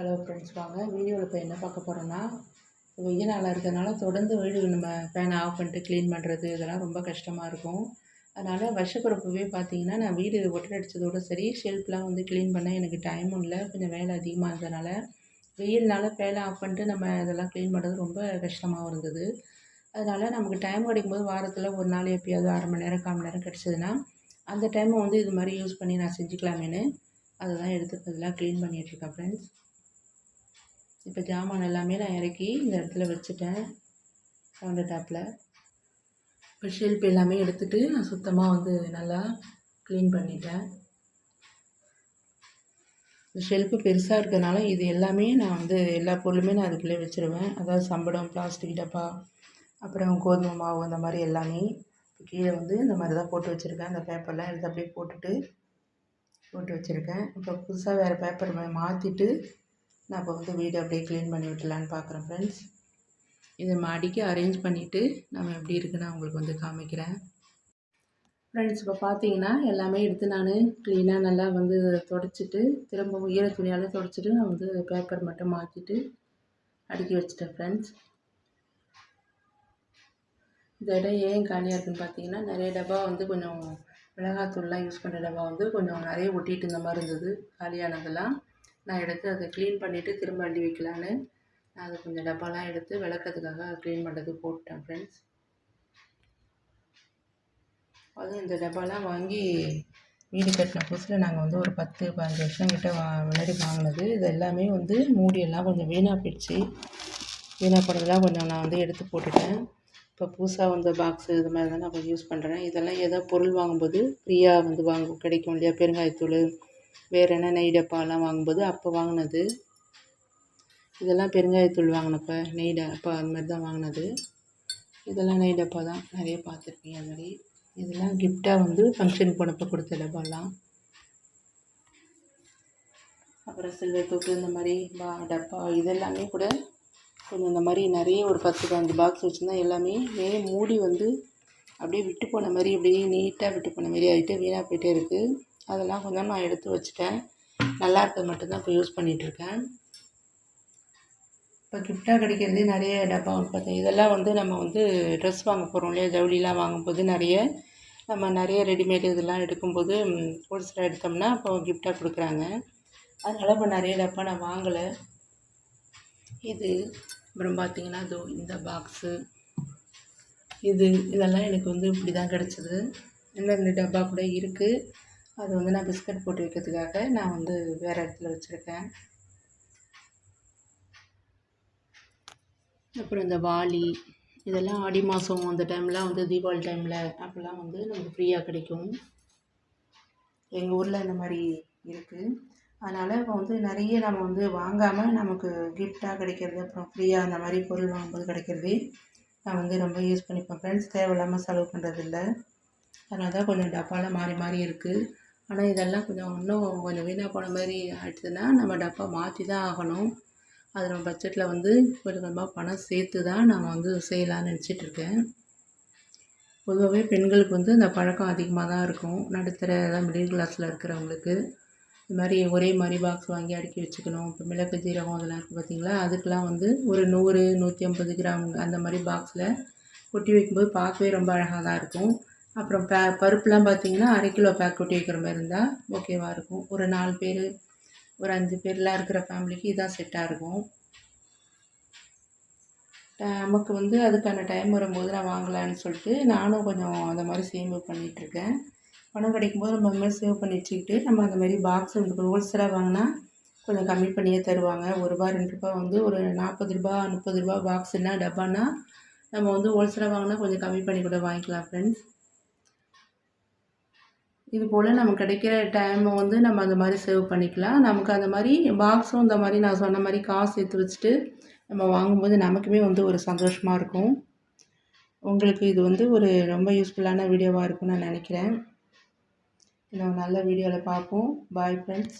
Hello friends வாங்க. வீடியோவில் இப்போ என்ன பார்க்க போகிறோன்னா வெயில் நாளாக இருக்கிறதுனால தொடர்ந்து வீடு நம்ம ஃபேனை ஆஃப் பண்ணிட்டு க்ளீன் பண்ணுறது இதெல்லாம் ரொம்ப கஷ்டமாக இருக்கும். அதனால் வருஷப்பிறப்பவே பார்த்தீங்கன்னா நான் வீடு ஒட்டடை அடித்ததோடு சரி ஷெல்ஃப்லாம் வந்து க்ளீன் பண்ண எனக்கு டைமும் இல்லை. கொஞ்சம் வேலை அதிகமாக இருந்ததுனால வெயில்னால ஃபேனை ஆஃப் பண்ணிட்டு நம்ம இதெல்லாம் க்ளீன் பண்ணுறது ரொம்ப கஷ்டமாகவும் இருந்தது. அதனால் நமக்கு டைம் கிடைக்கும்போது வாரத்தில் ஒரு நாள் எப்பயாவது அரை மணி நேரம் கால் மணி நேரம் கிடச்சதுன்னா அந்த டைமை வந்து இது மாதிரி யூஸ் பண்ணி நான் செஞ்சுக்கலாமேன்னு அதை தான் எடுத்து இதெல்லாம் க்ளீன் பண்ணிகிட்ருக்கேன் ஃப்ரெண்ட்ஸ் இப்போ ஜாமான் எல்லாமே நான் இறக்கி இந்த இடத்துல வச்சுட்டேன். கவுண்டர் டாப்பில் இப்போ ஷெல்ஃப் எல்லாமே எடுத்துகிட்டு நான் சுத்தமாக வந்து நல்லா க்ளீன் பண்ணிட்டேன். இந்த ஷெல்ஃபு பெருசாக இருக்கிறதுனால இது எல்லாமே நான் வந்து எல்லா பொருளுமே நான் அதுக்குள்ளே வச்சுருவேன். அதாவது சம்படம் பிளாஸ்டிக் டப்பா அப்புறம் கோதுமை மாவு அந்த மாதிரி எல்லாமே கீழே வந்து இந்த மாதிரி தான் போட்டு வச்சுருக்கேன். அந்த பேப்பர்லாம் எடுத்து அப்படியே போட்டுட்டு போட்டு வச்சுருக்கேன். இப்போ புதுசாக வேறு பேப்பர் மாற்றிட்டு நான் இப்போ வந்து வீடு அப்படியே க்ளீன் பண்ணி விட்டுலான்னு பார்க்குறேன் ஃப்ரெண்ட்ஸ் இதை மாடிக்கு அரேஞ்ச் பண்ணிவிட்டு நம்ம எப்படி இருக்குன்னு உங்களுக்கு வந்து காமிக்கிறேன். ஃப்ரெண்ட்ஸ் இப்போ பார்த்தீங்கன்னா எல்லாமே எடுத்து நான் க்ளீனாக நல்லா வந்து தொடச்சிட்டு திரும்ப ஈர துணியால் தொடச்சிட்டு நான் வந்து பேப்பர் மட்டும் மாற்றிட்டு அடுக்கி வச்சிட்டேன் ஃப்ரெண்ட்ஸ் இந்த இடம் ஏன் காலியாக இருக்குதுன்னு பார்த்தீங்கன்னா நிறைய டப்பா வந்து கொஞ்சம் மிளகாத்தூள்லாம் யூஸ் பண்ணுற டப்பா வந்து கொஞ்சம் நிறைய ஒட்டிகிட்டு இருந்த மாதிரி இருந்தது காலியானதெல்லாம். நான் எடுத்து அதை க்ளீன் பண்ணிவிட்டு திரும்ப அள்ளி வைக்கலான்னு. நான் அதை கொஞ்சம் டப்பாலாம் எடுத்து விளக்கிறதுக்காக க்ளீன் பண்ணுறதுக்கு போட்டேன் ஃப்ரெண்ட்ஸ் அதுவும் இந்த டப்பாலாம் வாங்கி வீடு கட்டின புதுசில் நாங்கள் வந்து ஒரு பத்து பதினஞ்சு வருஷம் கிட்ட வா முன்னாடி வாங்கினது. இது எல்லாமே வந்து மூடியெல்லாம் கொஞ்சம் வீணாக போயிடுச்சு. வீணாக போனதெல்லாம் கொஞ்சம் நான் வந்து எடுத்து போட்டுட்டேன். இப்போ புதுசாக வந்த பாக்ஸு இது மாதிரி தான் நான் இப்போ யூஸ் பண்ணுறேன் இதெல்லாம் ஏதோ பொருள் வாங்கும்போது ஃப்ரீயாக வந்து வாங்க கிடைக்கும் இல்லையா? பெருங்காயத்தூள் வேறு என்ன நெய் டப்பாலாம் வாங்கும்போது அப்போ வாங்கினது. இதெல்லாம் பெருங்காயத்தூள் வாங்கினப்ப நெய் டப்பா அது மாதிரி தான் வாங்கினது. இதெல்லாம் நெய் டப்பா தான் நிறைய பார்த்துருக்கீங்க அது மாதிரி. இதெல்லாம் கிஃப்டாக வந்து ஃபங்க்ஷன் போனப்போ கொடுத்த டப்பாலாம். அப்புறம் சில்வர் தொட்டு இந்த மாதிரி பா டப்பா இதெல்லாமே கூட கொஞ்சம் இந்த மாதிரி நிறைய ஒரு பத்து பதினஞ்சு பாக்ஸ் வச்சுருந்தா எல்லாமே மே மூடி வந்து அப்படியே விட்டு போன மாதிரி அப்படியே நீட்டாக விட்டு போன மாதிரி ஆகிட்டு வீணாக போயிட்டே இருக்குது அதெல்லாம் கொஞ்சம் நான் எடுத்து வச்சுட்டேன். நல்லா இருக்கிறது மட்டும்தான் இப்போ யூஸ் பண்ணிகிட்ருக்கேன் இப்போ கிஃப்டாக கிடைக்கிறதே நிறைய டப்பா வந்து பார்த்தேன் இதெல்லாம் வந்து நம்ம வந்து ட்ரெஸ் வாங்க போகிறோம் இல்லையா? ஜவுளிலாம் வாங்கும்போது நிறைய நம்ம நிறைய ரெடிமேட் இதெல்லாம் எடுக்கும்போது ஹோல்சேலாக எடுத்தோம்னா இப்போ கிஃப்டாக கொடுக்குறாங்க. அதனால் இப்போ நிறைய டப்பா நான் வாங்கலை. இது அப்புறம் பார்த்தீங்கன்னா இதோ இந்த பாக்ஸு இது இதெல்லாம் எனக்கு வந்து இப்படி தான் கிடச்சிது. இன்னும் ரெண்டு டப்பா கூட இருக்குது அது வந்து நான் பிஸ்கட் போட்டு வைக்கிறதுக்காக நான் வந்து வேறு இடத்துல வச்சுருக்கேன். அப்புறம் இந்த வாளி இதெல்லாம் ஆடி மாதம் அந்த டைம்லாம் வந்து தீபாவளி டைமில் அப்போல்லாம் வந்து நமக்கு ஃப்ரீயாக கிடைக்கும். எங்கள் ஊரில் இந்த மாதிரி இருக்குது அதனால் இப்போ வந்து நிறைய நம்ம வந்து வாங்காமல் நமக்கு கிஃப்டாக கிடைக்கிறது அப்புறம் ஃப்ரீயாக அந்த மாதிரி பொருள் வாங்கும்போது கிடைக்கிறது நான் வந்து ரொம்ப யூஸ் பண்ணிப்பேன். ஃப்ரெண்ட்ஸ் தேவையில்லாமல் செலவு பண்ணுறதில்ல அதனால தான் கொஞ்சம் டப்பாலாம் மாறி மாறி இருக்குது ஆனால் இதெல்லாம் கொஞ்சம் இன்னும் கொஞ்சம் வீணாக போன மாதிரி ஆயிடுச்சுன்னா நம்ம டப்பா மாற்றி தான் ஆகணும். அது நம்ம பட்ஜெட்டில் வந்து கொஞ்சம் கொஞ்சமாக பணம் சேர்த்து தான் நான் வந்து செய்யலான்னு நினச்சிட்ருக்கேன் பொதுவாகவே பெண்களுக்கு வந்து இந்த பழக்கம் அதிகமாக தான் இருக்கும். நடுத்தர அதான் மிடில் கிளாஸில் இருக்கிறவங்களுக்கு. இது மாதிரி ஒரே மாதிரி பாக்ஸ் வாங்கி அடுக்கி வச்சுக்கணும். இப்போ மிளகு ஜீரகம் அதெல்லாம் இருக்குது பார்த்தீங்களா அதுக்கெலாம் வந்து ஒரு நூறு நூற்றி ஐம்பது கிராம் அந்த மாதிரி பாக்ஸில் கொட்டி வைக்கும்போது பார்க்கவே ரொம்ப அழகாக தான் இருக்கும். அப்புறம் பே பருப்புலாம் பார்த்தீங்கன்னா அரை கிலோ பேக் கொட்டி வைக்கிற மாதிரி இருந்தால் ஓகேவாக இருக்கும். ஒரு நாலு பேர் ஒரு அஞ்சு பேர்லாம் இருக்கிற ஃபேமிலிக்கு இதான் செட்டாக இருக்கும். நமக்கு வந்து அதுக்கான டைம் வரும்போது நான் வாங்கலான்னு சொல்லிட்டு நானும் கொஞ்சம் அந்த மாதிரி சேமிப்பு பண்ணிகிட்ருக்கேன் பணம் கிடைக்கும்போது நம்ம மாதிரி சேவ் பண்ணி வச்சுக்கிட்டு நம்ம அந்த மாதிரி பாக்ஸ் வந்து ஹோல்சேலாக வாங்கினா கொஞ்சம் கம்மி பண்ணியே தருவாங்க. ஒரு ரூபா ரெண்டு ரூபா வந்து ஒரு நாற்பது ரூபா முப்பது ரூபா பாக்ஸ்னால் டப்பானா நம்ம வந்து ஹோல்சேலாக வாங்கினா கொஞ்சம் கம்மி பண்ணி கூட வாங்கிக்கலாம் ஃப்ரெண்ட்ஸ் இது போல் நமக்கு கிடைக்கிற டைமை வந்து நம்ம அந்த மாதிரி சேவ் பண்ணிக்கலாம். நமக்கு அந்த மாதிரி பாக்ஸும் இந்த மாதிரி நான் சொன்ன மாதிரி காசு எடுத்து வச்சுட்டு நம்ம வாங்கும்போது நமக்குமே வந்து ஒரு சந்தோஷமாக இருக்கும். உங்களுக்கு இது வந்து ஒரு ரொம்ப யூஸ்ஃபுல்லான வீடியோவாக இருக்கும்னு நான் நினைக்கிறேன். இன்னும் நல்ல வீடியோவில் பார்ப்போம். Bye friends